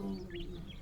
Hum.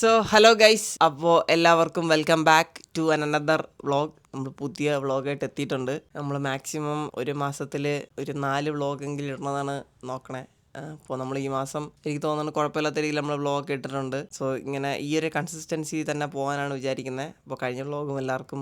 So hello guys അപ്പോൾ എല്ലാവർക്കും welcome back to an another vlog നമ്മൾ പുതിയ വ്ളോഗായിട്ട് എത്തിയിട്ടുണ്ട്. നമ്മൾ മാക്സിമം ഒരു മാസത്തിൽ ഒരു നാല് വ്ളോഗെങ്കിലും ഇടുന്നതാണ് നോക്കണേ. അപ്പോൾ നമ്മൾ ഈ മാസം എനിക്ക് തോന്നുന്നു കുഴപ്പമില്ലാത്ത രീതിയിൽ നമ്മൾ വ്ളോഗ് ഇട്ടിട്ടുണ്ട്. സോ ഇങ്ങനെ ഈ ഒരു കൺസിസ്റ്റൻസി തന്നെ പോകാനാണ് വിചാരിക്കുന്നത് അപ്പോൾ കഴിഞ്ഞ വ്ളോഗും എല്ലാവർക്കും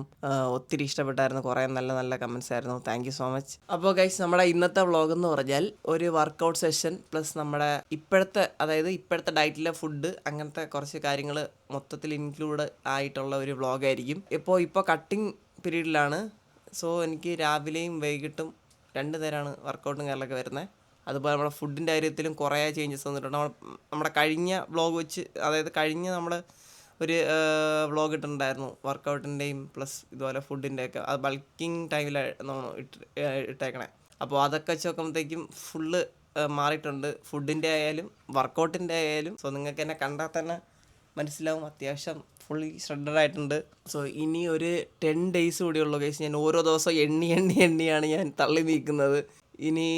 ഒത്തിരി ഇഷ്ടപ്പെട്ടായിരുന്നു. കുറേ നല്ല നല്ല കമൻസ് ആയിരുന്നു. താങ്ക് സോ മച്ച് അപ്പോൾ ഗൈസ് നമ്മുടെ ഇന്നത്തെ വ്ളോഗ് എന്ന് പറഞ്ഞാൽ ഒരു വർക്കൗട്ട് സെഷൻ പ്ലസ് നമ്മുടെ ഇപ്പോഴത്തെ അതായത് ഇപ്പോഴത്തെ ഡയറ്റിലെ ഫുഡ് അങ്ങനത്തെ കുറച്ച് കാര്യങ്ങൾ മൊത്തത്തിൽ ഇൻക്ലൂഡ് ആയിട്ടുള്ള ഒരു വ്ളോഗായിരിക്കും ഇപ്പോൾ ഇപ്പോൾ കട്ടിങ് പീരീഡിലാണ് സോ എനിക്ക് രാവിലെയും വൈകിട്ടും രണ്ട് നേരമാണ് വർക്കൗട്ടും കാര്യങ്ങളൊക്കെ വരുന്നത് അതുപോലെ നമ്മുടെ ഫുഡിന്റെ കാര്യത്തിലും കുറേ ചേഞ്ചസ് വന്നിട്ടുണ്ട്. നമ്മൾ നമ്മുടെ കഴിഞ്ഞ വ്ളോഗ് വെച്ച് അതായത് കഴിഞ്ഞ നമ്മൾ ഒരു വ്ളോഗ് ഇട്ടിട്ടുണ്ടായിരുന്നു. വർക്കൗട്ടിന്റെയും പ്ലസ് ഇതുപോലെ ഫുഡിന്റെയൊക്കെ അത് ബൾക്കിംഗ് ടൈമിലാണ് ഇട്ട് ഇട്ടേക്കണേ. അപ്പോൾ അതൊക്കെ വെച്ച് നോക്കുമ്പോഴത്തേക്കും ഫുള്ള് മാറിയിട്ടുണ്ട്. ഫുഡിന്റെ ആയാലും വർക്കൗട്ടിന്റെ ആയാലും. സോ നിങ്ങൾക്ക് എന്നെ കണ്ടാൽ തന്നെ മനസ്സിലാവും. അത്യാവശ്യം ഫുള്ളി ഷ്രെഡഡ് ആയിട്ടുണ്ട്. സോ ഇനി ഒരു ടെൻ ഡേയ്സ് കൂടി ഉള്ളൂ കേസ് ഞാൻ ഓരോ ദിവസം എണ്ണി എണ്ണി എണ്ണിയാണ് ഞാൻ തള്ളി നീക്കുന്നത്. ഇനി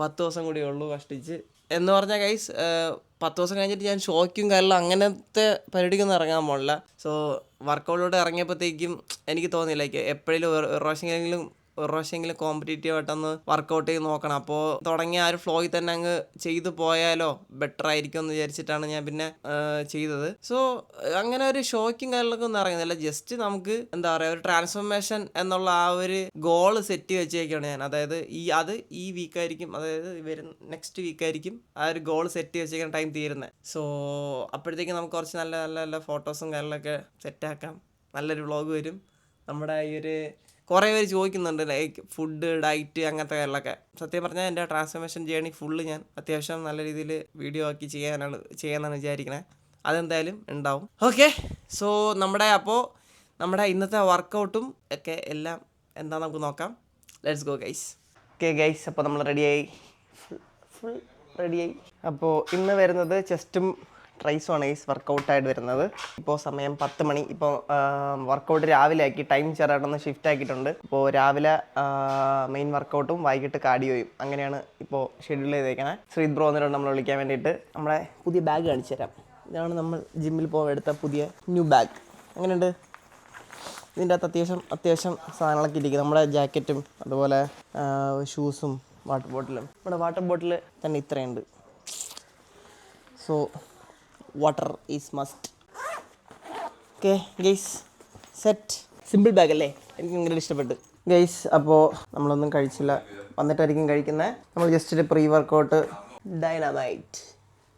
പത്ത് ദിവസം കൂടി ഉള്ളൂ കഷ്ടിച്ച്. എന്ന് പറഞ്ഞാൽ ഗൈസ് പത്ത് ദിവസം കഴിഞ്ഞിട്ട് ഞാൻ ഷോയ്ക്കും കാര്യങ്ങളും അങ്ങനത്തെ പരിപാടിക്കൊന്നും ഇറങ്ങാൻ പോണില്ല. സോ വർക്കൗട്ടിലൂടെ ഇറങ്ങിയപ്പോഴത്തേക്കും എനിക്ക് തോന്നിയില്ല ലൈക്ക് എപ്പോഴും ഒരു പ്രാവശ്യമെങ്കിലും ഒരു പ്രാവശ്യമെങ്കിലും കോമ്പറ്റേറ്റീവ് ആയിട്ടൊന്ന് വർക്കൗട്ട് ചെയ്ത് നോക്കണം. അപ്പോൾ തുടങ്ങിയ ആ ഒരു ഫ്ലോയിൽ തന്നെ അങ്ങ് ചെയ്തു പോയാലോ ബെറ്റർ ആയിരിക്കും എന്ന് വിചാരിച്ചിട്ടാണ് ഞാൻ പിന്നെ ചെയ്തത്. സോ അങ്ങനെ ഒരു ഷോയ്ക്കും കാര്യങ്ങളൊക്കെ ഒന്നും ഇറങ്ങുന്നില്ല ജസ്റ്റ് നമുക്ക് എന്താ പറയുക ഒരു ട്രാൻസ്ഫോർമേഷൻ എന്നുള്ള ആ ഒരു ഗോൾ സെറ്റ് വെച്ചേക്കാണ് ഞാൻ. അതായത് ഈ അത് ഈ വീക്കായിരിക്കും അതായത് വരുന്ന നെക്സ്റ്റ് വീക്കായിരിക്കും ആ ഒരു ഗോൾ സെറ്റ് വെച്ചേക്കുന്ന ടൈം തീരുന്നത് സോ അപ്പോഴത്തേക്കും നമുക്ക് കുറച്ച് നല്ല നല്ല നല്ല ഫോട്ടോസും കാര്യങ്ങളൊക്കെ സെറ്റാക്കാം നല്ലൊരു വ്ളോഗ് വരും. നമ്മുടെ ഈ ഒരു കുറേ പേര് ചോദിക്കുന്നുണ്ട് ലൈക്ക് ഫുഡ് ഡയറ്റ് അങ്ങനത്തെ കാര്യങ്ങളൊക്കെ. സത്യം പറഞ്ഞാൽ എന്റെ ട്രാൻസ്ഫോർമേഷൻ ജേണി ഫുള്ള് ഞാൻ. അത്യാവശ്യം നല്ല രീതിയിൽ വീഡിയോ ആക്കി ചെയ്യാനാണ് ചെയ്യാമെന്നാണ് വിചാരിക്കണത് അതെന്തായാലും ഉണ്ടാവും. ഓക്കെ സോ നമ്മുടെ അപ്പോൾ നമ്മുടെ ഇന്നത്തെ വർക്കൗട്ടും ഒക്കെ എല്ലാം എന്താ നമുക്ക് നോക്കാം. Let's go guys okay guys അപ്പോൾ നമ്മൾ റെഡിയായി ഫുൾ റെഡിയായി അപ്പോൾ ഇന്ന് വരുന്നത് ചെസ്റ്റും ട്രൈസും ആണ് ഐസ് വർക്കൗട്ടായിട്ട് വരുന്നത്. ഇപ്പോൾ സമയം പത്ത് മണി. ഇപ്പോൾ വർക്കൗട്ട് രാവിലെ ആക്കി ടൈം ചെറുതായിട്ടൊന്ന് ഷിഫ്റ്റ് ആക്കിയിട്ടുണ്ട്. ഇപ്പോൾ രാവിലെ മെയിൻ വർക്കൗട്ടും വൈകിട്ട് കാർഡിയോയും അങ്ങനെയാണ് ഇപ്പോൾ ഷെഡ്യൂൾ ചെയ്തേക്കണേ. ശ്രീത് ബ്രോ എന്നിട്ട് നമ്മൾ വിളിക്കാൻ വേണ്ടിയിട്ട്. നമ്മളെ പുതിയ ബാഗ് കാണിച്ചു തരാം. ഇതാണ് നമ്മൾ ജിമ്മിൽ പോകാൻ എടുത്ത പുതിയ ന്യൂ ബാഗ് അങ്ങനെയുണ്ട് ഇതിന്റെ അകത്ത് അത്യാവശ്യം അത്യാവശ്യം സാധനങ്ങളൊക്കെ ഇരിക്കും നമ്മുടെ ജാക്കറ്റും അതുപോലെ ഷൂസും വാട്ടർ ബോട്ടിലും നമ്മുടെ വാട്ടർ ബോട്ടിൽ തന്നെ ഇത്രയുണ്ട്. So water is must okay guys set simple bag അല്ലേ? എനിക്ക് ഭയങ്കര ഇഷ്ടപ്പെട്ടു. ഗെയ്സ് അപ്പോൾ നമ്മളൊന്നും കഴിച്ചില്ല. വന്നിട്ടായിരിക്കും കഴിക്കുന്നത് നമ്മൾ ജസ്റ്റ് ഒരു പ്രീ വർക്കൗട്ട് ഡൈനാമൈറ്റ്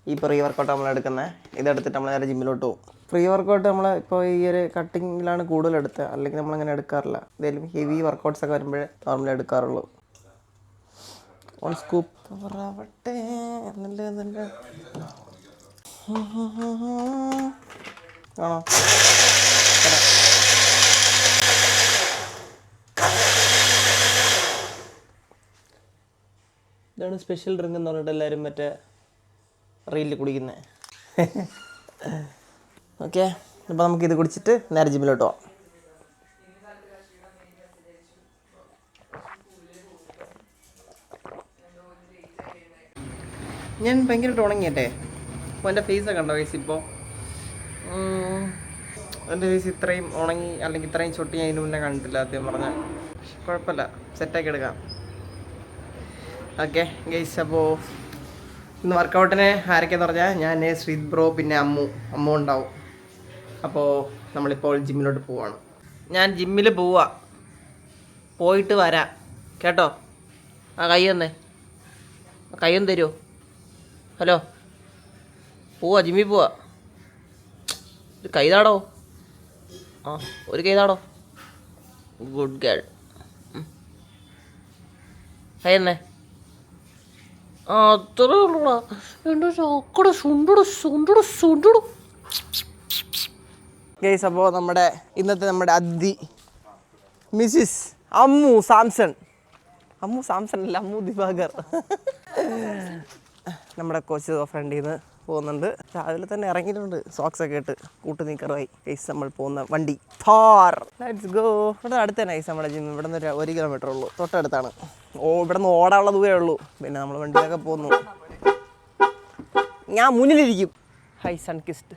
ഈ പ്രീ വർക്കൗട്ട് നമ്മൾ എടുക്കുന്നത് ഇതെടുത്തിട്ട് നമ്മൾ നേരെ ജിമ്മിലോട്ട് പോകും പ്രീ വർക്കൗട്ട് നമ്മൾ ഇപ്പോൾ ഈ ഒരു കട്ടിങ്ങിലാണ് കൂടുതൽ എടുത്തത് അല്ലെങ്കിൽ നമ്മൾ അങ്ങനെ എടുക്കാറില്ല. എന്തെങ്കിലും ഹെവി വർക്കൗട്ട്സ് ഒക്കെ വരുമ്പോഴേ നോർമലി എടുക്കാറുള്ളൂ. ഓൺ സ്കൂപ്പ് എന്നല്ല ആണോ. ഇതാണ് സ്പെഷ്യൽ ഡ്രിങ്ക് എന്ന് പറഞ്ഞിട്ട് എല്ലാവരും മറ്റേ റീലിൽ കുടിക്കുന്നത് ഓക്കെ അപ്പോൾ നമുക്കിത് കുടിച്ചിട്ട് നേരെ ജിമ്മിലോട്ട് പോവാം. ഞാൻ ഭയങ്കരമായിട്ട് ഉണങ്ങിയട്ടെ അപ്പോൾ എന്റെ ഫേസൊക്കെ കണ്ടോ ഫേസ് ഇപ്പോൾ എന്റെ ഫേസ് ഇത്രയും ഉണങ്ങി അല്ലെങ്കിൽ ഇത്രയും ചൊട്ടി ഞാൻ ഇതിന് മുന്നേ കണ്ടിട്ടില്ല ആദ്യം പറഞ്ഞാൽ. കുഴപ്പമില്ല. സെറ്റാക്കി എടുക്കാം. ഓക്കെ ഗെയ്സ് അപ്പോൾ ഇന്ന് വർക്കൗട്ടിന് ആരൊക്കെയെന്ന് പറഞ്ഞാൽ ഞാൻ ശ്രീത് ബ്രോ പിന്നെ അമ്മു. അമ്മു ഉണ്ടാവും. അപ്പോൾ നമ്മളിപ്പോൾ ജിമ്മിലോട്ട് പോവാണ്. ഞാൻ ജിമ്മിൽ പോവാ. പോയിട്ട് വരാം. കേട്ടോ? ആ കൈ തന്നെ കൈ ഒന്ന് തരുമോ ഹലോ? പോവാ ജിമ്മി പോവാ ഒരു കൈതാടോ. ആ ഒരു കൈതാടോ. ഗുഡ് ഗേൾ തന്നെ. ആ അത്രേ ഉള്ളൂടാ. എന്റെ ചക്കട സുണ്ടട സുണ്ടട സുണ്ടട. ഗൈസ് അപ്പോൾ നമ്മുടെ ഇന്നത്തെ നമ്മുടെ അദ്ദി Mrs Ammu Samson. Ammu Samson അല്ല അമ്മു ദിവാകർ. നമ്മുടെ കോച്ച് ഫ്രണ്ടിൽ നിന്ന് പോകുന്നുണ്ട്. രാവിലെ തന്നെ ഇറങ്ങിയിട്ടുണ്ട്. സോക്സ് ഒക്കെ ഇട്ട് കൂട്ട് നീക്കറുമായി. ഗൈസ് നമ്മൾ പോകുന്ന വണ്ടി. ഫാർ ലെറ്റ്സ് ഗോ ഇവിടെ അടുത്ത് തന്നെ ഗൈസ് നമ്മുടെ ജിം ഇവിടെ നിന്ന് ഒരു കിലോമീറ്റർ ഉള്ളൂ. തൊട്ടടുത്താണ്. ഓ ഇവിടെ നിന്ന് ഓടാനുള്ള ദൂരേ ഉള്ളൂ. പിന്നെ നമ്മൾ വണ്ടിയിലൊക്കെ പോകുന്നു. ഞാൻ മുന്നിലിരിക്കും. ഹൈ സൺ കിസ്റ്റ്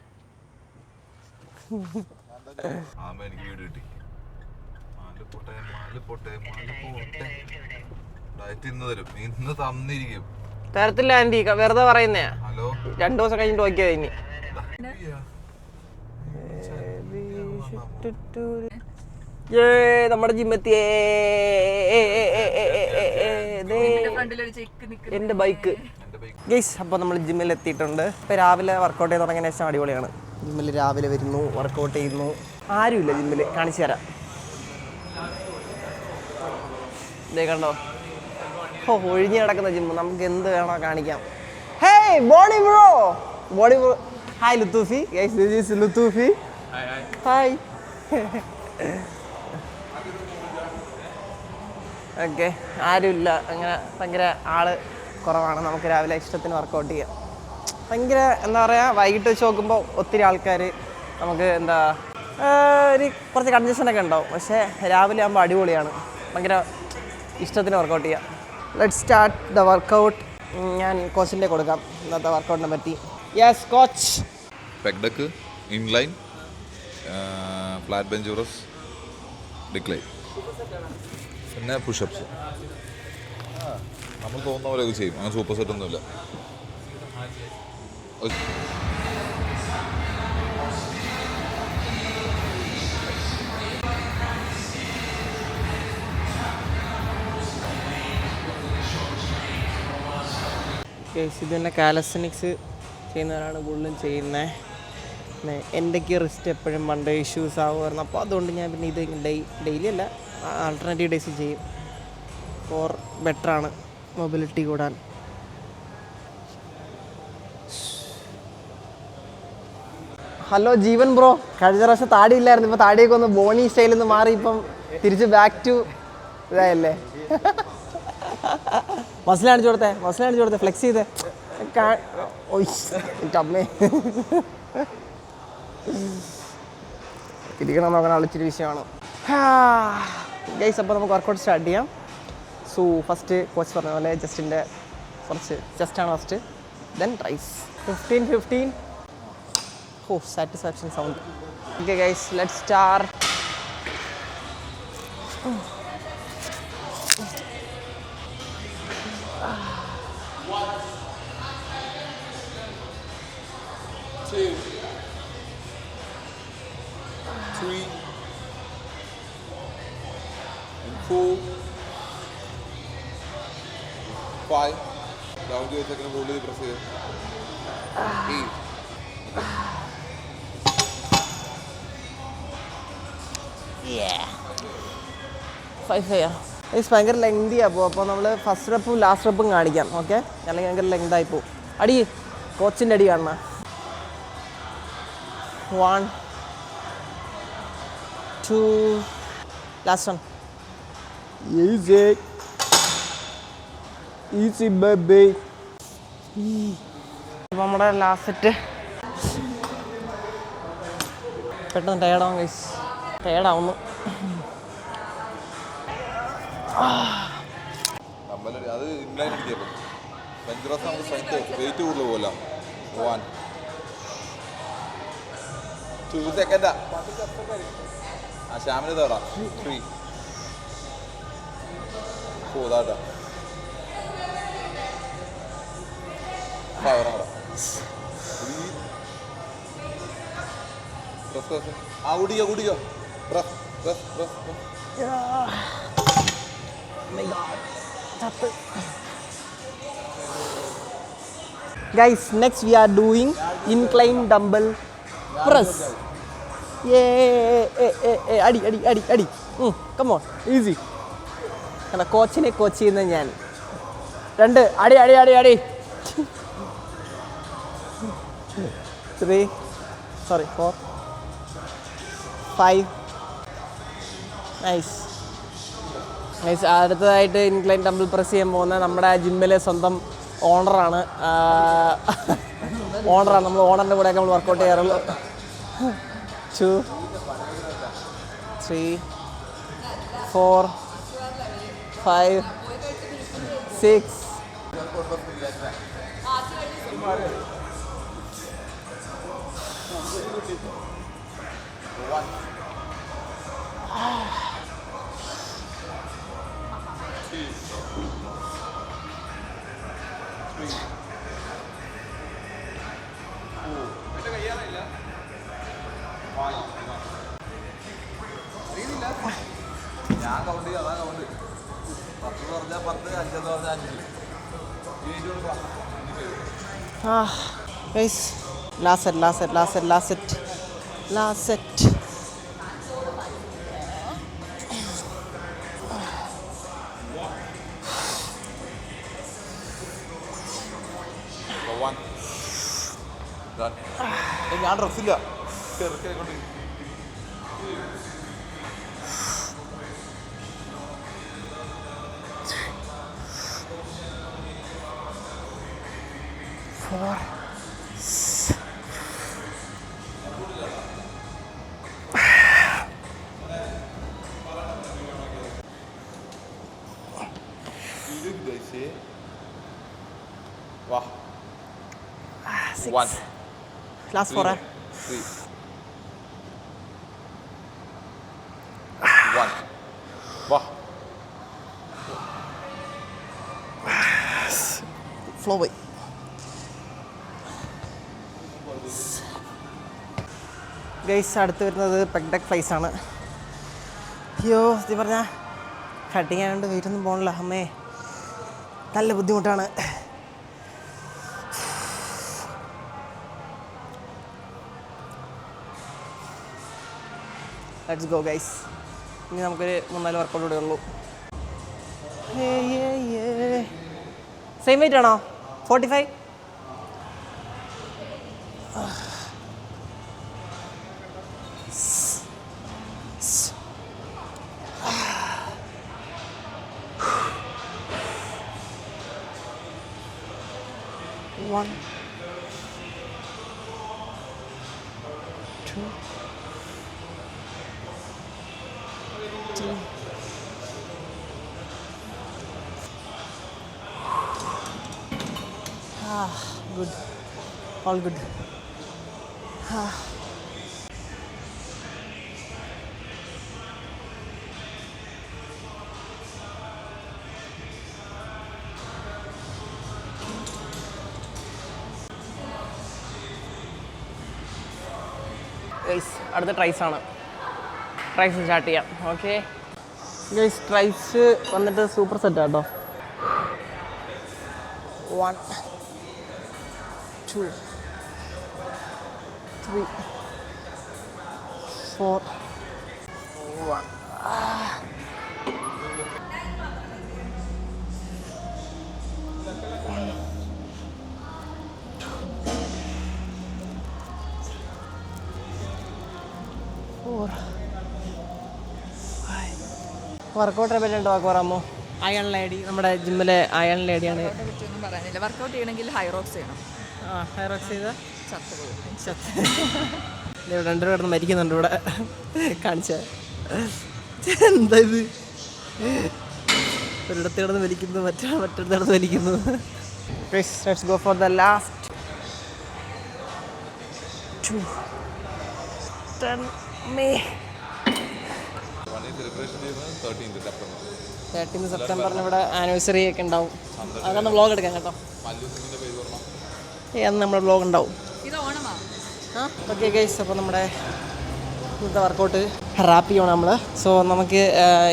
ആമ എനിക്ക് വീട് കിട്ടി മാൽ പോട്ടെ മാൽ പോട്ടെ മാൽ പോട്ടെ. ഡയറ്റ് ഇന്ന് തരും. ഇന്ന് തന്നിരിക്കും. തരത്തില്ല ആന്റി വെറുതെ പറയുന്നേ ഹലോ രണ്ടു ദിവസം കഴിഞ്ഞിട്ട് നോക്കിയത് ഇനി ഏ നമ്മുടെ ജിമ്മെത്തിയേ എന്റെ ബൈക്ക് ഗൈസ് അപ്പോൾ നമ്മൾ ജിമ്മിൽ എത്തിയിട്ടുണ്ട് ഇപ്പൊ രാവിലെ വർക്കൗട്ട് ചെയ്ത് തുടങ്ങിയ ശേഷം അടിപൊളിയാണ് ജിമ്മിൽ രാവിലെ വരുന്നു വർക്കൗട്ട് ചെയ്യുന്നു ആരുമില്ല ജിമ്മിൽ കാണിച്ചു തരാം ഇതേ കണ്ടോ ഓ ഒഴിഞ്ഞു കിടക്കുന്ന ജിമ്മ് നമുക്ക് എന്ത് വേണോ കാണിക്കാം. Hey body bro Bonnie bro hi Luthufi guys this is Luthufi hi okay ആരുമില്ല. അങ്ങനെ ഭയങ്കര ആൾ കുറവാണ്. നമുക്ക് രാവിലെ ഇഷ്ടത്തിന് വർക്കൗട്ട് ചെയ്യാം. ഭയങ്കര എന്താ പറയുക വൈകിട്ട് വെച്ച് നോക്കുമ്പോൾ ഒത്തിരി ആൾക്കാർ നമുക്ക് എന്താ ഒരു കുറച്ച് കൺജഷനൊക്കെ ഉണ്ടാവും. പക്ഷേ രാവിലെ ആകുമ്പോൾ അടിപൊളിയാണ്. ഭയങ്കര ഇഷ്ടത്തിന് വർക്കൗട്ട് ചെയ്യാം. ലെറ്റ് സ്റ്റാർട്ട് ദ വർക്കൗട്ട് ഞാൻ കോച്ചിന്റെ കൊടുക്കാം. ഇന്നത്തെ വർക്കൗട്ടിനെ പറ്റി. Yes coach pec deck incline flat bench press decline പിന്നെ പുഷപ്സ് നമ്മൾ തോന്നുന്ന പോലെ ഒക്കെ ചെയ്യും. അങ്ങനെ സൂപ്പർ സെറ്റ് ഒന്നുമില്ല. കേസ് ഇത് തന്നെ കാലസനിക്സ് ചെയ്യുന്നവരാണ് കൂടുതലും ചെയ്യുന്നത് പിന്നെ എന്റെക്ക് റിസ്റ്റ് എപ്പോഴും പണ്ട് ഇഷ്യൂസ് ആവുമായിരുന്നു. അപ്പോൾ അതുകൊണ്ട് ഞാൻ പിന്നെ ഇത് ഡെയ് ഡെയിലി അല്ല ആൾട്ടർനേറ്റീവ് ഡേയ്സ് ചെയ്യും. ഫോർ ബെറ്ററാണ് മൊബിലിറ്റി കൂടാൻ. ഹലോ ജീവൻ ബ്രോ കഴിഞ്ഞ പ്രാവശ്യം താടി ഇല്ലായിരുന്നു ഇപ്പോൾ താടിയൊക്കെ ഒന്ന് ബോണി സ്റ്റൈലിൽ നിന്ന് മാറി ഇപ്പം തിരിച്ച് ബാക്ക് ടു ഇതായല്ലേ? മസിൽ കാണിച്ചു കൊടുത്തേ മസിൽ കാണിച്ചു കൊടുത്തേ ഫ്ലെക്സ് ചെയ്തേ. അമ്മേ ഇരിക്കണം നോക്കണം അളിച്ചിരി വിഷയമാണ്. ഗൈസ് അപ്പോൾ നമുക്ക് വർക്കൗട്ട് സ്റ്റാർട്ട് ചെയ്യാം. സോ ഫസ്റ്റ് കോച്ച് പറഞ്ഞ പോലെ ജസ്റ്റിന്റെ കുറച്ച് ജസ്റ്റാണ് first then raise fifteen fifteen oh satisfaction sound okay guys let start guys ഭയങ്കര ലെങ്തി അപ്പോൾ അപ്പോൾ നമ്മൾ ഫസ്റ്റ് സ്റ്റെപ്പും ലാസ്റ്റ് സ്റ്റെപ്പും കാണിക്കാം ഓക്കെ അല്ലെങ്കിൽ ഭയങ്കര ലെങ്തായി പോവും. അടി കോച്ചിന്റെ അടി കാണണം one two last one easy easy baby അപ്പോൾ നമ്മുടെ ലാസ്റ്റ് സെറ്റ് പെട്ടെന്ന് ടയർഡാവും ഗൈസ് ടയർഡാവുന്നു അത് ഇൻലൈൻ അടിക്കപ്പോ ബെഞ്ചറസ് നമുക്ക് സ്ട്രെങ്ത് വെയിറ്റ് കൂടുതൽ പോലെ വൺ ടു സെക്കൻഡാ ആ. ശ്യാമിന് തേടാ. ത്രീ പ്രസ് ആ കുടിക്കോ കുടിക്കോ press press press press Guys, next we are doing incline dumbbell press. ഏ അടി അടി അടി അടി. കമോ ഈസി അല്ല കോച്ചിനെ കോച്ച് ചെയ്യുന്ന ഞാൻ. രണ്ട് അടി അടി അടി അടി. Three sorry four five nice അടുത്തതായിട്ട് ഇൻക്ലൈൻ ടെമ്പിൾ പ്രസ് ചെയ്യാൻ പോകുന്ന നമ്മുടെ ജിമ്മിലെ സ്വന്തം ഓണറാണ്. ഓണറാണ്. നമ്മൾ ഓണറിന്റെ കൂടെയൊക്കെ നമ്മൾ വർക്കൗട്ട് ചെയ്യാറുള്ളൂ. Two three four five six ഞാൻ കൗണ്ട് ചെയ്യും അതാ കൗണ്ട് പത്ത് പറഞ്ഞാൽ പത്ത് അഞ്ചെന്ന് പറഞ്ഞാൽ അഞ്ച് Ah, guys, last set, last ഡ്രസ്സില്ല ചെറുക്കായിക്കൊണ്ട് വാ Six. One. Last four. Three. One. വാ Flow പോയി ഗൈസ് അടുത്ത് വരുന്നത് പെഗ്ഡക് ഫ്ലൈസ് ആണ്. അയ്യോ ഇത് പറഞ്ഞാൽ കട്ടിങ് ആയതുകൊണ്ട് ഒന്നും പോകണില്ല അമ്മേ. നല്ല ബുദ്ധിമുട്ടാണ്. ലെറ്റ്സ് ഗോ ഗൈസ് ഇനി നമുക്കൊരു മൂന്നാൽ വർക്കൗട്ട് കൂടെ ഉള്ളൂ. സെയിം വെയിറ്റ് ആണോ? Forty five One, All good. Guys അടുത്ത ട്രൈസ് ആണ്. ട്രൈസ് സ്റ്റാർട്ട് ചെയ്യാം. ഓക്കെ ഗൈസ് ട്രൈസ് വന്നിട്ട് സൂപ്പർ സെറ്റ് കേട്ടോ one two three four one four workout പറ്റി ഉണ്ടോ പറയാമോ അയൺ ലേഡി നമ്മുടെ ജിമ്മിലെ അയൺ ലേഡിയാണ് പറ്റിയൊന്നും പറയാനില്ല. വർക്കൗട്ട് ചെയ്യണമെങ്കിൽ ഹൈറോക്സ് ചെയ്യണം. ആ ഹൈറോക്സ് ചെയ്ത? ചത്തുപോകും രണ്ടുപേരും കിടന്ന് മരിക്കുന്നുണ്ട് ഇവിടെ. കാണിച്ച. എന്താ ഇത്? ഒരിടത്ത് കിടന്ന് മരിക്കുന്നു മറ്റേ മറ്റൊരിടത്ത് കിടന്ന് മരിക്കുന്നു. Let's go for the last two ten May thirteen സെപ്റ്റംബറിന് ഇവിടെ ആനിവേഴ്സറി ഒക്കെ ഉണ്ടാവും. അതൊന്ന് വ്ളോഗ് എടുക്കാം കേട്ടോ. ഏ അന്ന് നമ്മുടെ വ്ളോഗ് ഉണ്ടാവും. ഓക്കെ ഗൈസ് അപ്പോൾ നമ്മുടെ ഇന്നത്തെ വർക്കൗട്ട് റാപ്പ് ചെയ്യണം നമ്മൾ സോ നമുക്ക്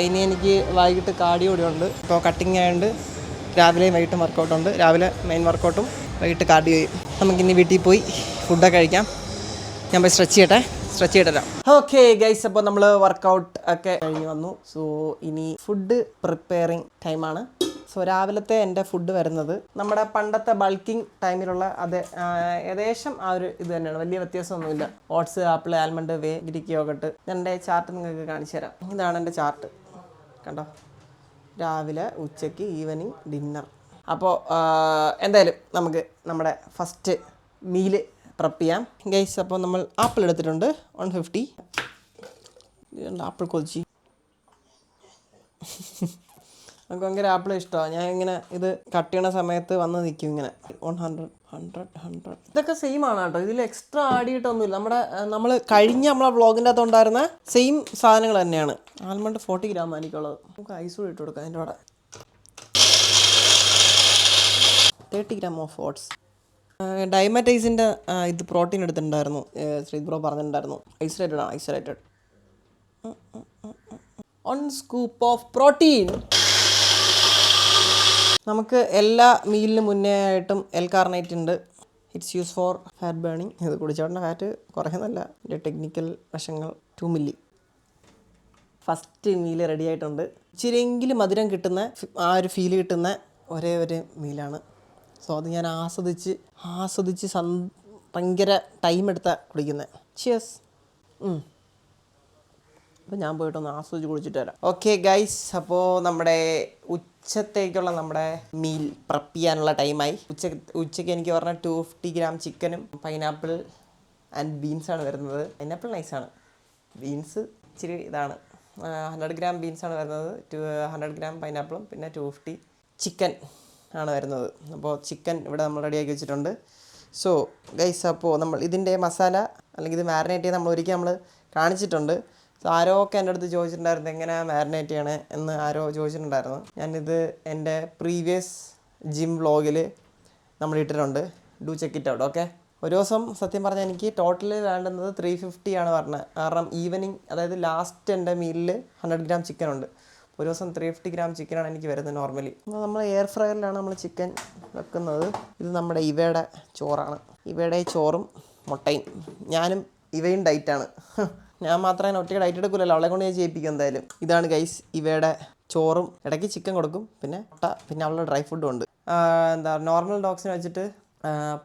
ഇനി എനിക്ക് വൈകിട്ട് കാർഡിയോ കൂടി ഉണ്ട്. ഇപ്പോൾ കട്ടിങ് ആയതുകൊണ്ട് രാവിലെയും വൈകിട്ടും വർക്കൗട്ടുണ്ട് രാവിലെ മെയിൻ വർക്കൗട്ടും വൈകിട്ട് കാർഡിയോ ചെയ്യും. നമുക്കിനി വീട്ടിൽ പോയി ഫുഡൊക്കെ കഴിക്കാം. ഞാൻ പോയി സ്ട്രെച്ച് ചെയ്യട്ടെ. സ്ട്രെച്ച് ചെയ്തരാം ഓക്കെ ഗൈസ് അപ്പോൾ നമ്മൾ വർക്കൗട്ട് ഒക്കെ കഴിഞ്ഞ് വന്നു. സോ ഇനി ഫുഡ് പ്രിപ്പയറിങ് ടൈമാണ് സോ രാവിലത്തെ എന്റെ ഫുഡ് വരുന്നത് നമ്മുടെ പണ്ടത്തെ ബൾക്കിംഗ് ടൈമിലുള്ള അത് ഏകദേശം ആ ഒരു ഇത് തന്നെയാണ്. വലിയ വ്യത്യാസമൊന്നുമില്ല. Oats apple almond whey Greek yoghurt ഞാൻ എന്റെ ചാർട്ട് നിങ്ങൾക്ക് കാണിച്ചു തരാം. ഇതാണ് എന്റെ ചാർട്ട് കണ്ടോ? രാവിലെ ഉച്ചയ്ക്ക് ഈവനിങ് ഡിന്നർ അപ്പോൾ എന്തായാലും നമുക്ക് നമ്മുടെ ഫസ്റ്റ് മീൽ പ്രപ്പ് ചെയ്യാം. ഗൈസ് അപ്പോൾ നമ്മൾ ആപ്പിൾ എടുത്തിട്ടുണ്ട്. വൺ ഫിഫ്റ്റി ആപ്പിൾ കൊച്ചി നമുക്ക് ഭയങ്കര ആപ്പിൾ ഇഷ്ടമാണ്. ഞാൻ ഇങ്ങനെ ഇത് കട്ട് ചെയ്യണ സമയത്ത് വന്ന് നിൽക്കും ഇങ്ങനെ. വൺ ഹൺഡ്രഡ് ഹൺഡ്രഡ് ഹൺഡ്രഡ് ഇതൊക്കെ സെയിം ആണ് കേട്ടോ. ഇതിൽ എക്സ്ട്രാ ആഡ് ചെയ്തിട്ടൊന്നുമില്ല. നമ്മുടെ നമ്മൾ കഴിഞ്ഞ നമ്മളെ വ്ളോഗിന്റെ അകത്ത് ഉണ്ടായിരുന്ന സെയിം സാധനങ്ങൾ തന്നെയാണ്. ആൽമണ്ട് ഫോർട്ടി ഗ്രാം എനിക്കുള്ളത്. നമുക്ക് ഐസ് കൂടി ഇട്ട് കൊടുക്കാം അതിന്റെ കൂടെ തേർട്ടി ഗ്രാം ഓഫ് ഓട്സ് ഡയമറ്റൈസിന്റെ ഇത് പ്രോട്ടീൻ എടുത്തിട്ടുണ്ടായിരുന്നു. ശ്രീത് ബ്രോ പറഞ്ഞിട്ടുണ്ടായിരുന്നു. ഐസൊലേറ്റഡ് ആണ് isolated. One scoop of protein നമുക്ക് എല്ലാ മീലിന് മുന്നേ ആയിട്ടും എൽ കാർണേറ്റ് ഉണ്ട്. It's use for fat burning ഇത് കുടിച്ചോണ്ട ഫാറ്റ് കുറയുന്നല്ല എന്റെ ടെക്നിക്കൽ വശങ്ങൾ two milli first meal ready ആയിട്ടുണ്ട്. ഇച്ചിരിയെങ്കിലും മധുരം കിട്ടുന്ന ആ ഒരു ഫീൽ കിട്ടുന്ന ഒരേ ഒരു മീലാണ് സോ അത് ഞാൻ ആസ്വദിച്ച് ആസ്വദിച്ച് സന് ഭയങ്കര ടൈം എടുത്ത കുടിക്കുന്നത് ചിയസ് അപ്പോൾ ഞാൻ പോയിട്ടൊന്ന് ആസ്വദിച്ച് കുടിച്ചിട്ട് വരാം. ഓക്കെ ഗൈസ് അപ്പോൾ നമ്മുടെ ഉച്ചത്തേക്കുള്ള നമ്മുടെ മീൽ പ്രപ്പ് ചെയ്യാനുള്ള ടൈമായി ഉച്ച ഉച്ചയ്ക്ക് എനിക്ക് പറഞ്ഞാൽ ടു ഫിഫ്റ്റി ഗ്രാം ചിക്കനും പൈനാപ്പിൾ ആൻഡ് ബീൻസാണ് വരുന്നത്. പൈനാപ്പിൾ നൈസാണ് ബീൻസ് ഇച്ചിരി ഇതാണ്. ഹൺഡ്രഡ് ഗ്രാം ബീൻസാണ് വരുന്നത്. ടു ഹൺഡ്രഡ് ഗ്രാം പൈനാപ്പിളും പിന്നെ ടു ഫിഫ്റ്റി ചിക്കൻ ആണ് വരുന്നത്. അപ്പോൾ ചിക്കൻ ഇവിടെ നമ്മൾ റെഡിയാക്കി വെച്ചിട്ടുണ്ട്. സോ ഗൈസ് അപ്പോൾ നമ്മൾ ഇതിന്റെ മസാല അല്ലെങ്കിൽ ഇത് മാരിനേറ്റ് ചെയ്ത് നമ്മൾ ഒരിക്കൽ നമ്മൾ കാണിച്ചിട്ടുണ്ട്. ആരോ ഒക്കെ എന്റെ അടുത്ത് ചോദിച്ചിട്ടുണ്ടായിരുന്നു എങ്ങനെ മാരിനേറ്റ് ചെയ്യണേ? എന്ന് ആരോ ചോദിച്ചിട്ടുണ്ടായിരുന്നു. ഞാനിത് എന്റെ പ്രീവിയസ് ജിം വ്ളോഗിൽ നമ്മൾ ഇട്ടിട്ടുണ്ട്. Do check it out okay ഒരു ദിവസം സത്യം പറഞ്ഞാൽ എനിക്ക് ടോട്ടൽ വേണ്ടുന്നത് ത്രീ ഫിഫ്റ്റി ആണ് പറഞ്ഞത്. കാരണം ഈവനിങ് അതായത് ലാസ്റ്റ് എന്റെ മീലിൽ ഹൺഡ്രഡ് ഗ്രാം ചിക്കൻ ഉണ്ട്. ഒരു ദിവസം ത്രീ ഫിഫ്റ്റി ഗ്രാം ചിക്കനാണ് എനിക്ക് വരുന്നത് നോർമലി നമ്മൾ എയർ ഫ്രയറിലാണ് നമ്മൾ ചിക്കൻ വെക്കുന്നത്. ഇത് നമ്മുടെ ഇവയുടെ ചോറാണ്. ഇവയുടെ ചോറും മുട്ടയും. ഞാനും ഇവയും ഡയറ്റാണ് ഞാൻ മാത്രമേ ഒറ്റയ്ക്ക് ഡയറ്റ് എടുക്കില്ലല്ലോ അവളെ കൊണ്ട് ഞാൻ ചെയ്യിപ്പിക്കും എന്തായാലും. ഇതാണ് ഗൈസ് ഇവയുടെ ചോറും ഇടയ്ക്ക് ചിക്കൻ കൊടുക്കും പിന്നെ മുട്ട പിന്നെ അവളുടെ ഡ്രൈ ഫുഡും ഉണ്ട്. എന്താ നോർമൽ ഡോഗ്സിനെ വെച്ചിട്ട്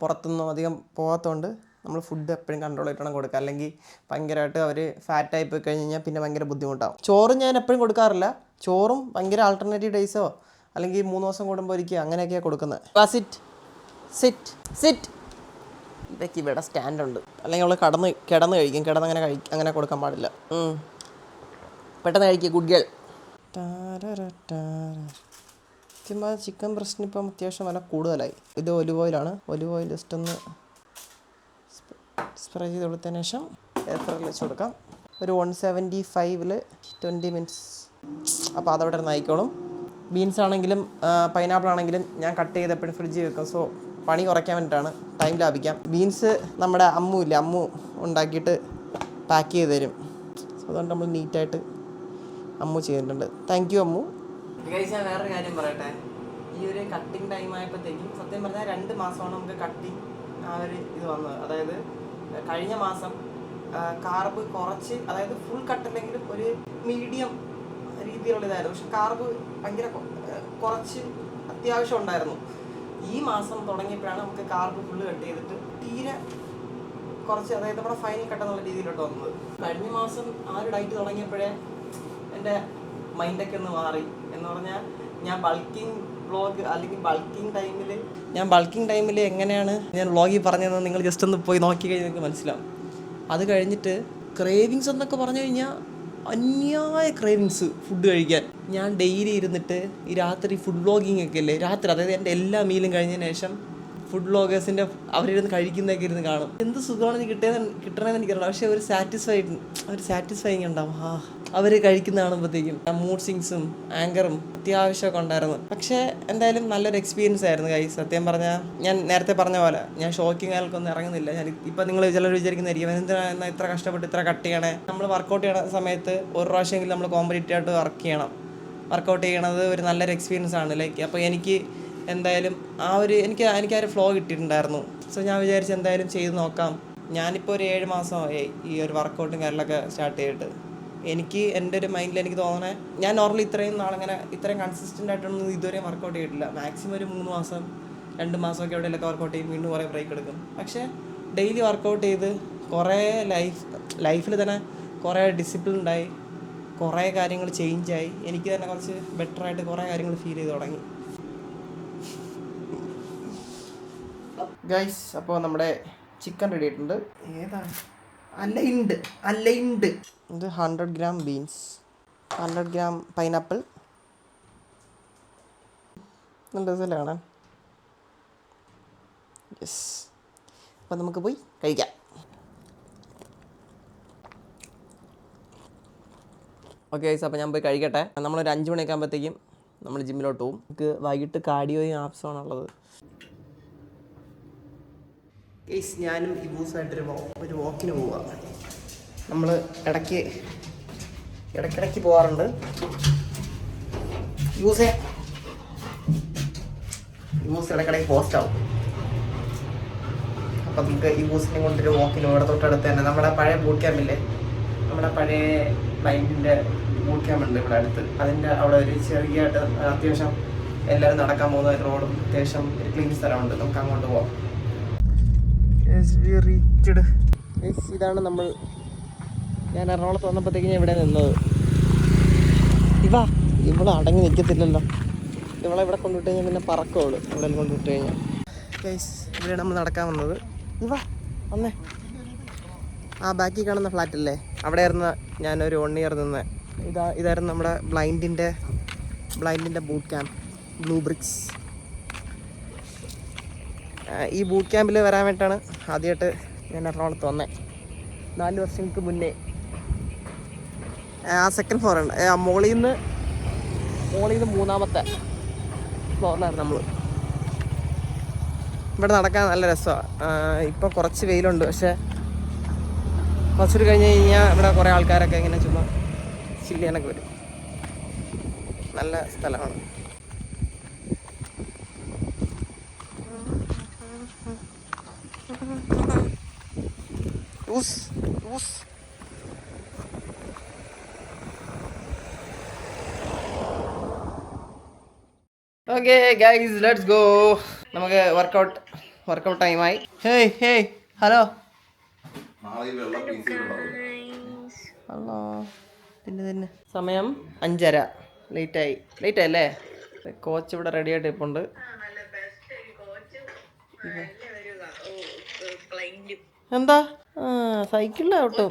പുറത്തൊന്നും അധികം പോകാത്തതുകൊണ്ട് നമ്മൾ ഫുഡ് എപ്പോഴും കൺട്രോൾ ചെയ്തിട്ട് കൊടുക്കുക. അല്ലെങ്കിൽ ഭയങ്കരമായിട്ട് അവർ ഫാറ്റായി പോയി കഴിഞ്ഞ് കഴിഞ്ഞാൽ പിന്നെ ഭയങ്കര ബുദ്ധിമുട്ടാവും. ചോറും ഞാൻ എപ്പോഴും കൊടുക്കാറില്ല. ചോറും ഭയങ്കര ആൾട്ടർനേറ്റീവ് ഡേയ്സോ അല്ലെങ്കിൽ മൂന്ന് ദിവസം കൂടുമ്പോൾ ഒരിക്കുക അങ്ങനെയൊക്കെയാണ് കൊടുക്കുന്നത് സിറ്റ് സിറ്റ് സിറ്റ് ഇതൊക്കെ ഇവിടെ സ്റ്റാൻഡുണ്ട്. അല്ലെങ്കിൽ അവൾ കടന്ന് കിടന്ന് കഴിക്കും. കിടന്ന് അങ്ങനെ കഴി അങ്ങനെ കൊടുക്കാൻ പാടില്ല. പെട്ടെന്ന് കഴിക്കുക ഗുഡ് ഗേൾ ചുമ്മാ ചിക്കൻ പ്രശ്നം ഇപ്പം അത്യാവശ്യം വില കൂടുതലായി. ഇത് ഒലിവ് ഓയിലാണ് ഒലിവ് ഓയിൽ ജസ്റ്റ് ഒന്ന് സ്പ്രേ ചെയ്ത് കൊടുത്തതിന് ശേഷം എയർ വെച്ച് കൊടുക്കാം. ഒരു വൺ സെവന്റി ഫൈവിൽ ട്വന്റി മിനിറ്റ്സ് അപ്പോൾ അതവിടെ നിന്ന് ആയിക്കോളും. ബീൻസ് ആണെങ്കിലും പൈനാപ്പിൾ ആണെങ്കിലും ഞാൻ കട്ട് ചെയ്ത് എപ്പോഴും ഫ്രിഡ്ജിൽ വെക്കും. സോ പണി കുറയ്ക്കാൻ വേണ്ടിയിട്ടാണ് ടൈം ലാഭിക്കാം ബീൻസ് നമ്മുടെ അമ്മു ഇല്ലേ അമ്മു ഉണ്ടാക്കിയിട്ട് പാക്ക് ചെയ്ത് തരും. അതുകൊണ്ട് നമ്മൾ നീറ്റായിട്ട് അമ്മു ചെയ്തിട്ടുണ്ട്. Thank you Ammu. ഞാൻ വേറൊരു കാര്യം പറയട്ടെ? ഈ ഒരു കട്ടിങ് ടൈം ആയപ്പോഴത്തേക്കും സത്യം പറഞ്ഞാൽ രണ്ട് മാസമാണ് നമുക്ക് കട്ടിങ് ആ ഒരു ഇത് വന്നത്. അതായത് കഴിഞ്ഞ മാസം കാർബ് കുറച്ച് അതായത് ഫുൾ കട്ടല്ലെങ്കിലും ഒരു മീഡിയം രീതിയിലുള്ള ഇതായിരുന്നു പക്ഷെ കാർബ് ഭയങ്കര കുറച്ച് അത്യാവശ്യം ഉണ്ടായിരുന്നു. ഈ മാസം തുടങ്ങിയപ്പോഴാണ് നമുക്ക് കാർബ് ഫുള്ള് കട്ട് ചെയ്തിട്ട് തീരെ കുറച്ച് അതായത് നമ്മുടെ ഫൈനൽ കട്ട് എന്നുള്ള രീതിയിലോട്ട് വന്നത്. കഴിഞ്ഞ മാസം ആ ഒരു ഡയറ്റ് തുടങ്ങിയപ്പോഴേ എന്റെ മൈൻഡൊക്കെ ഒന്ന് മാറി. എന്ന് പറഞ്ഞാൽ ഞാൻ ബൾക്കിംഗ് വ്ളോഗ് അല്ലെങ്കിൽ ബൾക്കിംഗ് ടൈമിൽ ഞാൻ ബൾക്കിംഗ് ടൈമിൽ എങ്ങനെയാണ് ഞാൻ വ്ളോഗിൽ പറഞ്ഞതെന്ന് നിങ്ങൾ ജസ്റ്റ് ഒന്ന് പോയി നോക്കി കഴിഞ്ഞാൽ നിങ്ങൾക്ക് മനസ്സിലാവും. അത് കഴിഞ്ഞിട്ട് ക്രേവിങ്സ് എന്നൊക്കെ പറഞ്ഞു കഴിഞ്ഞാൽ അന്യായ ക്രേവിങ്സ് ഫുഡ് കഴിക്കാൻ. ഞാൻ ഡെയിലി ഇരുന്നിട്ട് ഈ രാത്രി ഫുഡ് വ്ളോഗിങ് ഒക്കെ അല്ലേ? രാത്രി അതായത് എന്റെ എല്ലാ മീലും കഴിഞ്ഞതിന് ശേഷം ഫുഡ് ബ്ലോഗേഴ്സിന്റെ അവരിരുന്ന് കഴിക്കുന്നതൊക്കെ ഇരുന്ന് കാണും. എന്ത് സുഖമാണ് കിട്ടിയത് കിട്ടണമെന്ന് എനിക്കറിയില്ല. പക്ഷേ ഒരു സാറ്റിസ്ഫൈഡ് ഒരു സാറ്റിസ്ഫൈങ് ഉണ്ടാവും. ആ അവർ കഴിക്കുന്ന കാണുമ്പോഴത്തേക്കും മൂഡ് സിങ്സും ആങ്കറും അത്യാവശ്യമൊക്കെ ഉണ്ടായിരുന്നു. പക്ഷേ എന്തായാലും നല്ലൊരു എക്സ്പീരിയൻസ് ആയിരുന്നു കൈ സത്യം പറഞ്ഞാൽ ഞാൻ നേരത്തെ പറഞ്ഞ പോലെ ഞാൻ ഷോക്കിംഗ് ആൾക്കൊന്നും ഇറങ്ങുന്നില്ല. ഞാൻ ഇപ്പം നിങ്ങൾ ചിലർ വിചാരിക്കുന്നതായിരിക്കും എന്തിനാ ഇത്ര കഷ്ടപ്പെട്ട് ഇത്ര കട്ട് ചെയ്യണേ? നമ്മൾ വർക്കൗട്ട് ചെയ്യണ സമയത്ത് ഒരു പ്രാവശ്യമെങ്കിലും നമ്മൾ കോമ്പറ്റീറ്റീവ് ആയിട്ട് വർക്ക് ചെയ്യണം. വർക്കൗട്ട് ചെയ്യണത് ഒരു നല്ലൊരു എക്സ്പീരിയൻസ് ആണ്. ലൈക്ക് അപ്പോൾ എനിക്ക് എന്തായാലും ആ ഒരു എനിക്ക് എനിക്ക് ആ ഒരു ഫ്ലോ കിട്ടിയിട്ടുണ്ടായിരുന്നു. സോ ഞാൻ വിചാരിച്ചു എന്തായാലും ചെയ്ത് നോക്കാം. ഞാനിപ്പോൾ ഒരു ഏഴ് മാസമായി ഈ ഒരു വർക്കൗട്ടും കാര്യങ്ങളൊക്കെ സ്റ്റാർട്ട് ചെയ്തിട്ട്. എനിക്ക് എന്റെ ഒരു മൈൻഡിൽ എനിക്ക് തോന്നണേ ഞാൻ നോർമലി ഇത്രയും നാളങ്ങനെ ഇത്രയും കൺസിസ്റ്റന്റ് ആയിട്ടൊന്നും ഇതുവരെ വർക്കൗട്ട് ചെയ്തിട്ടില്ല. മാക്സിമം ഒരു മൂന്ന് മാസം രണ്ട് മാസമൊക്കെ എവിടെയെങ്കിലൊക്കെ വർക്കൗട്ട് ചെയ്യും വീണ്ടും കുറേ ബ്രേക്ക് എടുക്കും. പക്ഷേ ഡെയിലി വർക്കൗട്ട് ചെയ്ത് കുറേ ലൈഫ് ലൈഫിൽ തന്നെ കുറേ ഡിസിപ്ലിൻ ഉണ്ടായി കുറേ കാര്യങ്ങൾ ചേഞ്ചായി എനിക്ക് തന്നെ കുറച്ച് ബെറ്ററായിട്ട് കുറേ കാര്യങ്ങൾ ഫീൽ ചെയ്ത് തുടങ്ങി. ഗൈസ് അപ്പോൾ നമ്മുടെ ചിക്കൻ റെഡി ആയിട്ടുണ്ട്. ഏതാണ്? അല്ലൈൻഡ് അലൈൻഡ് ഇത് hundred gram beans hundred gram pineapple നല്ല രസമല്ലേ കാണാൻ? യെസ് അപ്പം നമുക്ക് പോയി കഴിക്കാം. ഓക്കെ ഗൈസ് അപ്പോൾ ഞാൻ പോയി കഴിക്കട്ടെ. നമ്മളൊരു അഞ്ച് മണിയൊക്കെ ആകുമ്പോഴത്തേക്കും നമ്മൾ ജിമ്മിലോട്ട് പോകും നമുക്ക് വൈകിട്ട് കാർഡിയോയും ആപ്സുമാണുള്ളത് കേസ് ഞാനും ഈ ബൂസായിട്ടൊരു ഒരു വാക്കിന് പോവുക നമ്മൾ ഇടയ്ക്ക് ഇടയ്ക്കിടയ്ക്ക് പോകാറുണ്ട് യൂസേ യൂസ് ഇടയ്ക്കിടയ്ക്ക് പോസ്റ്റ് ആവും. അപ്പം നമുക്ക് ഈ ബൂസിനെ കൊണ്ടൊരു വാക്കിന് ഇവിടെ തൊട്ടടുത്ത് തന്നെ. നമ്മുടെ പഴയ ബൂട്ട് ക്യാമ്പില്ലേ നമ്മുടെ പഴയ ക്ലൈന്റിന്റെ ബൂട്ട് ക്യാമ്പുണ്ട് ഇവിടെ അടുത്ത്. അതിന്റെ അവിടെ ഒരു ചെറിയായിട്ട് അത്യാവശ്യം എല്ലാവരും നടക്കാൻ പോകുന്ന റോഡും അത്യാവശ്യം ക്ലീൻ സ്ഥലമുണ്ട്. നമുക്ക് അങ്ങോട്ട് പോവാം. ഇതാണ് നമ്മൾ ഞാൻ എറണാകുളത്ത് വന്നപ്പോഴത്തേക്ക് ഇവിടെ നിന്നത്. ഇവാ ഇവിടെ അടങ്ങി നിൽക്കത്തില്ലല്ലോ. ഇവളെ ഇവിടെ കൊണ്ടുവിട്ട് കഴിഞ്ഞാൽ പിന്നെ പറക്കോൾ. ഇവിടെ കൊണ്ടുവിട്ട് കഴിഞ്ഞാൽ. ഇവിടെ നമ്മൾ നടക്കാൻ വന്നത്. ഇവാ വന്നേ. ആ ബാക്കി കാണുന്ന ഫ്ലാറ്റ് അല്ലേ? അവിടെ ആയിരുന്നു ഞാനൊരു വൺ ഇയർ നിന്ന്. ഇതാ ഇതായിരുന്നു നമ്മുടെ ബ്ലൈൻഡിന്റെ ബ്ലൈൻഡിന്റെ ബൂട്ട് ക്യാമ്പ് ബ്ലൂ ബ്രിക്സ് ഈ ബൂട്ട് ക്യാമ്പിൽ വരാൻ വേണ്ടിയിട്ടാണ് ആദ്യമായിട്ട് ഞാൻ എറണാകുളത്ത് വന്നത് നാല് വർഷങ്ങൾക്ക് മുന്നേ. ആ സെക്കൻഡ് ആ മോളിൽ നിന്ന് മോളിൽ നിന്ന് മൂന്നാമത്തെ ഫ്ലോറിലായിരുന്നു നമ്മൾ ഇവിടെ നടക്കാൻ നല്ല രസമാണ് ഇപ്പോൾ കുറച്ച് വെയിലുണ്ട് പക്ഷേ കുറച്ചൊരു കഴിഞ്ഞ് കഴിഞ്ഞാൽ ഇവിടെ കുറേ ആൾക്കാരൊക്കെ ഇങ്ങനെ ചുമ്മാ ചില്ലിയാനൊക്കെ വരും. നല്ല സ്ഥലമാണ്. ഊസ് los. Okay guys let's go നമുക്ക് വർക്കൗട്ട് വർക്കൗട്ട് ടൈമായി ഹേയ് ഹേയ് ഹലോ ഹലോ പിന്നെ തന്നെ സമയം അഞ്ചര. ലേറ്റായി ലേറ്റ് അല്ലേ കോച്ച് ഇവിടെ റെഡി ആയിട്ട് ഇപ്പോൾ ഉണ്ട് എന്താ? ഔട്ടോ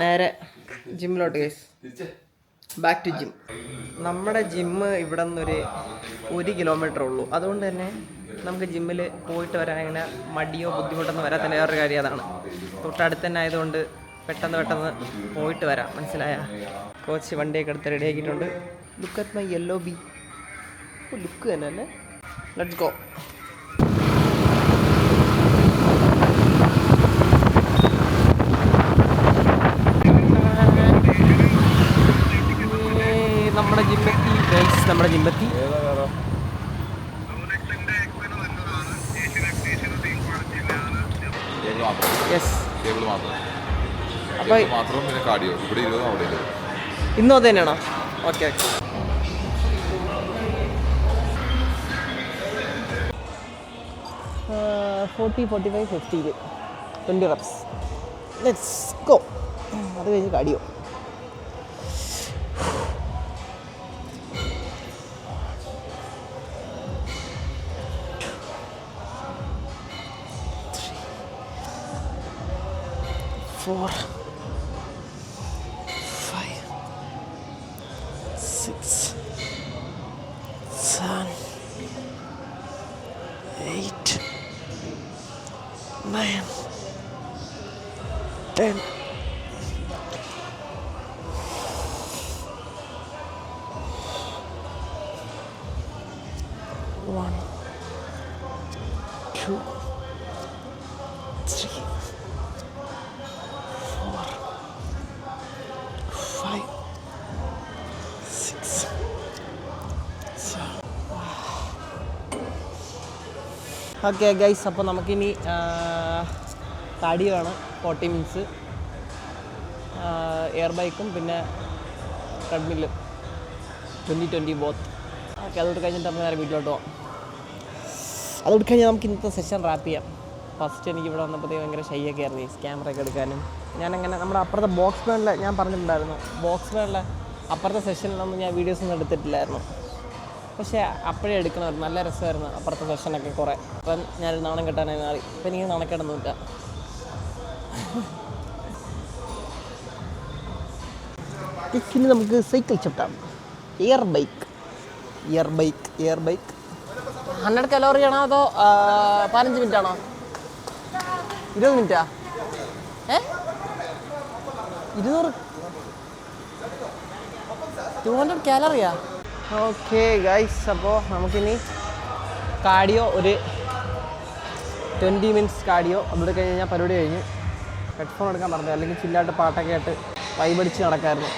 നേരെ ജിമ്മിലോട്ട് കേസ് ബാക്ക് ടു ജിം നമ്മുടെ ജിമ്മ് ഇവിടെ നിന്നൊരു ഒരു കിലോമീറ്റർ ഉള്ളൂ. അതുകൊണ്ട് തന്നെ നമുക്ക് ജിമ്മിൽ പോയിട്ട് വരാൻ അങ്ങനെ മടിയോ ബുദ്ധിമുട്ടൊന്നും വരാത്തതിന്റെ വേറൊരു കാര്യം അതാണ്. തൊട്ടടുത്ത് തന്നെ ആയതുകൊണ്ട് പെട്ടെന്ന് പെട്ടെന്ന് പോയിട്ട് വരാം. മനസ്സിലായ? കോച്ച് വണ്ടിയൊക്കെ എടുത്ത് റെഡി ആക്കിയിട്ടുണ്ട്. Look at my yellow B look തന്നെ അല്ലേ? ലെറ്റ്സ് ഗോ ഗൈസ് നമ്മുടെ ഇരുപതും ഇന്നും അത് തന്നെയാണോ? Okay okay forty forty five ഫിഫ്റ്റിയിൽ twenty reps let's go അത് കഴിഞ്ഞ് കാടിയോ. ഫോർ ഓക്കെ ഗൈസ് അപ്പോൾ നമുക്കിനി ആണ് ഫോർട്ടി മിനിറ്റ്സ് എയർ ബൈക്കും പിന്നെ ട്രെഡ്മില്ലും ട്വന്റി ട്വന്റി ബോത്ത് ഓക്കെ അതോട് കഴിഞ്ഞിട്ട് നമുക്ക് നേരെ വീട്ടിലോട്ട് പോകാം അതോട് കഴിഞ്ഞാൽ നമുക്ക് ഇന്നത്തെ സെഷൻ റാപ്പ് ചെയ്യാം. ഫസ്റ്റ് എനിക്ക് ഇവിടെ വന്നപ്പോഴത്തേക്ക് ഭയങ്കര ഷൈയൊക്കെ ആയിരുന്നു ക്യാമറ ഒക്കെ എടുക്കാനും. ഞാനങ്ങനെ നമ്മുടെ അപ്പുറത്തെ ബോക്സ് മേളിൽ ഞാൻ പറഞ്ഞിട്ടുണ്ടായിരുന്നു ബോക്സ് മേളിൽ അപ്പുറത്തെ സെഷനിലൊന്നും ഞാൻ വീഡിയോസ് ഒന്നും എടുത്തിട്ടില്ലായിരുന്നു. പക്ഷേ അപ്പോഴേ എടുക്കണമായിരുന്നു. നല്ല രസമായിരുന്നു അപ്പുറത്തെ സെഷനൊക്കെ കുറേ. അപ്പം ഞാനൊരു നാണം കെട്ടാനായി മാറി. ഇപ്പം എനിക്ക് നാണക്കേടൊന്നുമില്ല. ഇനി നമുക്ക് cycle ചവിട്ടാം air bike air bike air bike hundred calorie ആണോ അതോ പതിനഞ്ച് മിനിറ്റ് ആണോ? ഇരുപത് മിനിറ്റാ ഏ? ഇരുന്നൂറ്? ടു ഹൺഡ്രഡ് കാലറിയാ ഓക്കെ ഗൈസ് അപ്പോൾ നമുക്കിനി കാർഡിയോ ഒരു ട്വന്റി മിനിറ്റ്സ് കാർഡിയോ അവിടെ കഴിഞ്ഞ് കഴിഞ്ഞാൽ പരിപാടി കഴിഞ്ഞ് ഹെഡ്ഫോൺ എടുക്കാൻ പറഞ്ഞു. അല്ലെങ്കിൽ ചില്ലായിട്ട് പാട്ടൊക്കെ ആയിട്ട് വൈബടിച്ച് നടക്കായിരുന്നു.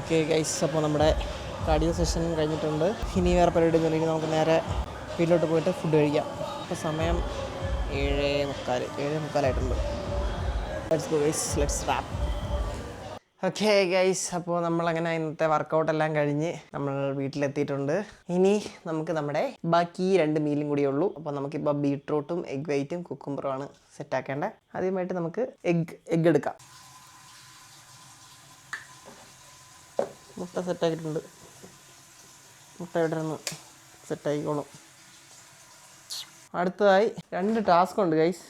ഓക്കെ ഗൈസ് അപ്പോൾ നമ്മുടെ കാർഡിയോ സെഷൻ കഴിഞ്ഞിട്ടുണ്ട്. ഇനി വേറെ പരിപാടി എന്ന് ഇല്ലെങ്കിൽ നമുക്ക് നേരെ വീട്ടിലോട്ട് പോയിട്ട് ഫുഡ് കഴിക്കാം. അപ്പോൾ സമയം ഏഴ് മുക്കാൽ ഏഴ് മുക്കാലായിട്ടുണ്ട്. Let's go let's okay guys അപ്പോൾ നമ്മളങ്ങനെ ഇന്നത്തെ വർക്കൗട്ട് എല്ലാം കഴിഞ്ഞ് നമ്മൾ വീട്ടിലെത്തിയിട്ടുണ്ട്. ഇനി നമുക്ക് നമ്മുടെ ബാക്കി രണ്ട് മീലും കൂടിയേ ഉള്ളൂ. അപ്പോൾ നമുക്കിപ്പോൾ ബീട്രൂട്ടും എഗ് വൈറ്റും കുക്കുംബറുമാണ് സെറ്റാക്കേണ്ടത് ആദ്യമായിട്ട് നമുക്ക് എഗ് എഗ് എടുക്കാം. മുട്ട സെറ്റാക്കിയിട്ടുണ്ട്. മുട്ട ഇവിടെ നിന്ന് സെറ്റായിക്കോളും അടുത്തതായി രണ്ട് ടാസ്ക് ഉണ്ട് ഗൈസ്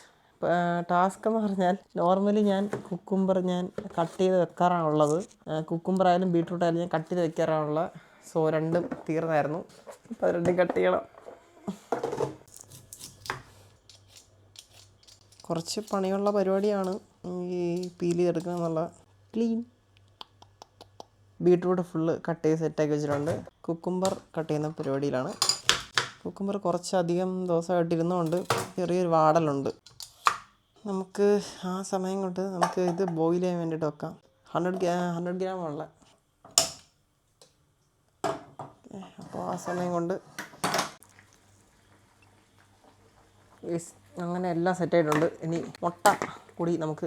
ടാസ്ക് എന്ന് പറഞ്ഞാൽ നോർമലി ഞാൻ കുക്കുംബർ ഞാൻ കട്ട് ചെയ്ത് വെക്കാറാണുള്ളത്. കുക്കുംബർ ആയാലും ബീട്രൂട്ട് ആയാലും ഞാൻ കട്ട് ചെയ്ത് വെക്കാറാണുള്ളത് സോ രണ്ടും തീർന്നായിരുന്നു. അപ്പോൾ അത് രണ്ടും കട്ട് ചെയ്യണം. കുറച്ച് പണിയുള്ള പരിപാടിയാണ് ഈ പീൽ ചെയ്തെടുക്കുക എന്നുള്ള ക്ലീൻ ബീട്രൂട്ട് ഫുള്ള് കട്ട് ചെയ്ത് സെറ്റാക്കി വെച്ചിട്ടുണ്ട്. കുക്കുംബർ കട്ട് ചെയ്യുന്ന പരിപാടിയിലാണ്. കുക്കുംബർ കുറച്ചധികം ദോശ കട്ടിരുന്നുകൊണ്ട് ചെറിയൊരു വാടലുണ്ട്. നമുക്ക് ആ സമയം കൊണ്ട് നമുക്ക് ഇത് ബോയിൽ ചെയ്യാൻ വേണ്ടിയിട്ട് വെക്കാം. ഹൺഡ്രഡ് ഗ്രാ ഹൺഡ്രഡ് ഗ്രാം ഉള്ള. അപ്പോൾ ആ സമയം കൊണ്ട് അങ്ങനെ എല്ലാം സെറ്റായിട്ടുണ്ട് ഇനി മുട്ട കൂടി നമുക്ക്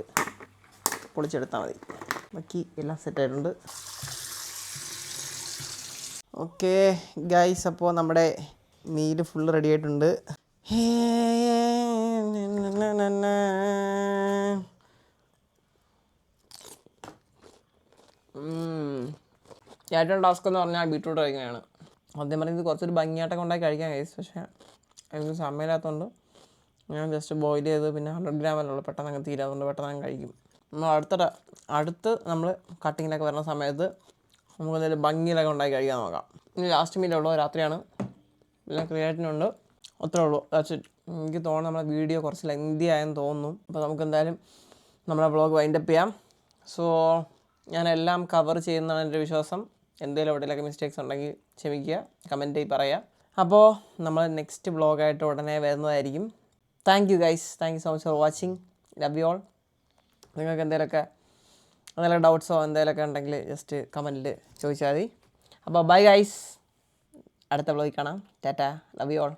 പൊളിച്ചെടുത്താൽ മതി. ബാക്കി എല്ലാം സെറ്റായിട്ടുണ്ട് ഓക്കെ ഗൈസ് അപ്പോൾ നമ്മുടെ മീൽ ഫുള്ള് റെഡി ആയിട്ടുണ്ട്. ഏറ്റവും ടാസ്ക് എന്ന് പറഞ്ഞാൽ ബീട്രൂട്ട് കഴിക്കുന്നതാണ് ആദ്യം പറഞ്ഞത് കുറച്ചൊരു ഭംഗിയായിട്ടൊക്കെ ഉണ്ടാക്കി കഴിക്കാൻ ഗൈസ്. പക്ഷേ എനിക്ക് സമയമില്ലാത്തതുകൊണ്ട് ഞാൻ ജസ്റ്റ് ബോയിൽ ചെയ്ത് പിന്നെ ഹൺഡ്രഡ് ഗ്രാം ഉള്ളൂ. പെട്ടെന്ന് അങ്ങ് തീരാതുകൊണ്ട് പെട്ടെന്ന് അങ്ങ് കഴിക്കും നമ്മൾ അടുത്ത അടുത്ത് നമ്മൾ കട്ടിങ്ങിലൊക്കെ വരുന്ന സമയത്ത് നമുക്ക് നല്ല ഭംഗിയിലൊക്കെ ഉണ്ടാക്കി കഴിക്കാൻ നോക്കാം. ഇനി ലാസ്റ്റ് മീലേ ഉള്ളൂ. രാത്രിയാണ്. പിന്നെ ക്രിയേറ്റിനുണ്ട് അത്രേ ഉള്ളൂ. എനിക്ക് തോന്നുന്നു നമ്മുടെ വീഡിയോ കുറച്ച് ലെങ്തി ആയെന്ന് തോന്നുന്നു. അപ്പോൾ നമുക്ക് എന്തായാലും നമ്മുടെ വ്ളോഗ് വൈൻഡപ്പ് ചെയ്യാം. സോ ഞാനെല്ലാം കവർ ചെയ്യുന്നതാണ് എന്റെ വിശ്വാസം. എന്തെങ്കിലും എവിടെയൊക്കെ മിസ്റ്റേക്സ് ഉണ്ടെങ്കിൽ ക്ഷമിക്കുക. കമന്റ് പറയുക അപ്പോൾ നമ്മൾ നെക്സ്റ്റ് ബ്ലോഗായിട്ട് ഉടനെ വരുന്നതായിരിക്കും. Thank you guys thank you so much for watching love you all നിങ്ങൾക്ക് എന്തെങ്കിലുമൊക്കെ എന്തെങ്കിലും ഡൗട്ട്സോ എന്തെങ്കിലുമൊക്കെ ഉണ്ടെങ്കിൽ ജസ്റ്റ് കമന്റിൽ ചോദിച്ചാൽ മതി. അപ്പോൾ ബൈ ഗൈസ് അടുത്ത വ്ളോഗിൽ കാണാം. Tata love you all